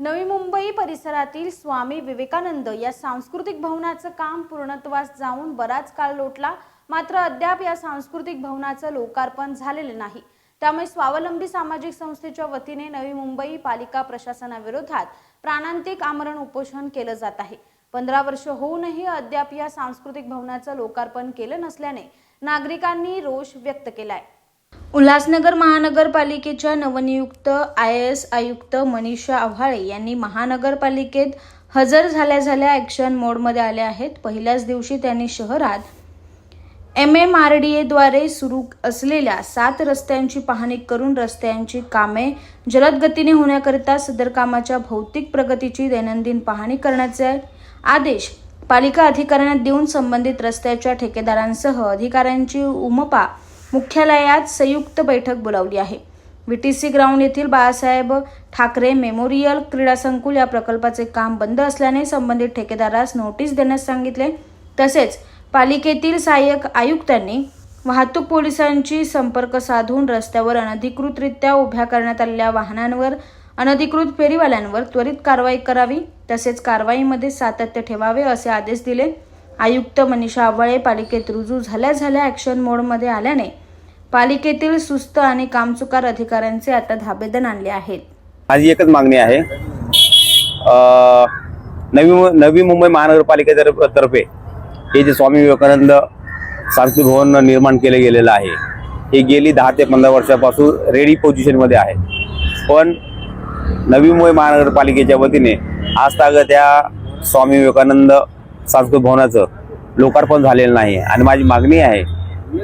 नवी मुंबई परिसरातील स्वामी विवेकानंद या सांस्कृतिक भवनाचं काम पूर्णत्वास जाऊन बराच काळ लोटला मात्र अद्याप या सांस्कृतिक भवनाचं लोकार्पण झालेलं नाही. त्यामुळे स्वावलंबी सामाजिक संस्थेच्या वतीने नवी मुंबई पालिका प्रशासनाविरोधात प्राणांतिक आमरण उपोषण केलं जात आहे. पंधरा वर्ष होऊनही अद्याप या सांस्कृतिक भवनाचं लोकार्पण केलं नसल्याने नागरिकांनी रोष व्यक्त केलाय. उल्हासनगर महानगरपालिकेच्या नवनियुक्त आय एस आयुक्त मनीषा आव्हाळे यांनी महानगरपालिकेत हजर झाल्या झाल्या ॲक्शन मोडमध्ये आले आहेत. पहिल्याच दिवशी त्यांनी शहरात एम एम आर डी एद्वारे सुरू असलेल्या सात रस्त्यांची पाहणी करून रस्त्यांची कामे जलद गतीने होण्याकरिता सदर कामाच्या भौतिक प्रगतीची दैनंदिन पाहणी करण्याचे आदेश पालिका अधिकाऱ्यांना देऊन संबंधित रस्त्याच्या ठेकेदारांसह अधिकाऱ्यांची उमपा मुख्यालयात संयुक्त बैठक बोलावली आहे. वि टी सी ग्राउंड येथील बाळासाहेब ठाकरे मेमोरियल क्रीडा संकुल या प्रकल्पाचे काम बंद असल्याने संबंधित ठेकेदारास नोटीस देण्यास सांगितले. तसेच पालिकेतील सहाय्यक आयुक्तांनी वाहतूक पोलिसांची संपर्क साधून रस्त्यावर अनधिकृतरित्या उभ्या करण्यात आलेल्या वाहनांवर अनधिकृत फेरीवाल्यांवर त्वरित कारवाई करावी तसेच कारवाईमध्ये सातत्य ठेवावे असे आदेश दिले. आयुक्त मनीषा आवळे पालिकेत रुजू झाल्या झाल्या ॲक्शन मोडमध्ये आल्याने पालिकेतील सुस्त आणि कामचुकार अधिकाऱ्यांचे आता धाबेदन आणले आहेत. माझी एकच मागणी आहे. नवी मु- नवी मुंबई महानगरपालिकेतर्फे हे जे स्वामी विवेकानंद सांस्कृतिक भवन निर्माण केले गेलेलं आहे हे गेली दहा ते पंधरा वर्षापासून रेडी पोझिशनमध्ये आहे. पण नवी मुंबई महानगरपालिकेच्या वतीने आज ताग त्या स्वामी विवेकानंद सांस्कृतिक भवनाचं लोकार्पण झालेलं नाही. आणि माझी मागणी आहे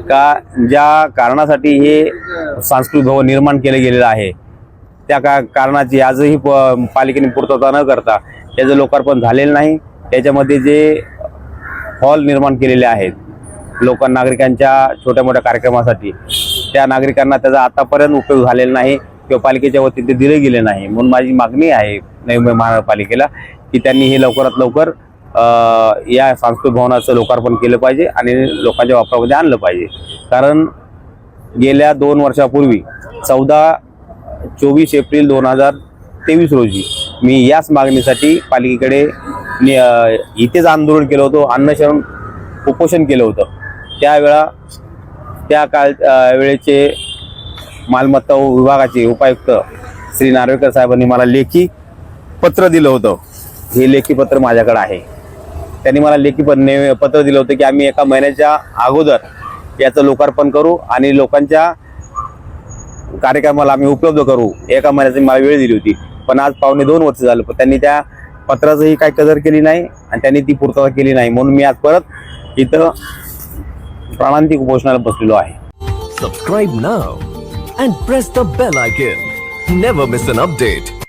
का ज्या कारणासाठी हे सांस्कृतिक भवन निर्माण केलं गेलेलं आहे त्या का कारणाची आजही प- पालिकेने पूर्तता न करता त्याचं लोकार्पण झालेलं नाही. त्याच्यामध्ये जे हॉल निर्माण केलेले आहेत लोक नागरिकांच्या छोट्या मोठ्या कार्यक्रमासाठी त्या नागरिकांना त्याचा आतापर्यंत उपयोग झालेला नाही किंवा पालिकेच्या वतीने ते दिले गेले नाही. म्हणून माझी मागणी आहे नवी मुंबई महानगरपालिकेला की त्यांनी हे लवकरात लवकर या सांस्कृतिक भवनाचं लोकार्पण केलं पाहिजे आणि लोकांच्या वापरामध्ये आणलं पाहिजे. कारण गेल्या दोन वर्षापूर्वी चौदा चोवीस एप्रिल दोन हजार तेवीस रोजी मी याच मागणीसाठी पालिकेकडे इथेच आंदोलन केलं होतं अन्नशरण उपोषण केलं होतं. त्यावेळा त्या काळ वेळेचे मालमत्ता विभागाचे उपायुक्त श्री नार्वेकर साहेबांनी मला लेखी पत्र दिलं होतं. हे लेखी पत्र माझ्याकडे आहे. त्यांनी मला लेखी ने- पत्र दिलं होतं की आम्ही एका महिन्याच्या अगोदर याचं लोकार्पण करू आणि लोकांच्या कार्यक्रमाला आम्ही उपलब्ध करू. एका महिन्याची मला वेळ दिली होती. पण आज पावणे दोन वर्ष झालं पण त्यांनी त्या पत्राचंही काही कदर केली नाही आणि त्यांनी ती पूर्तता केली नाही. म्हणून मी आज परत इथं प्राणांतिक उपोषणाला बसलेलो आहे. Subscribe now and press the bell icon never miss an update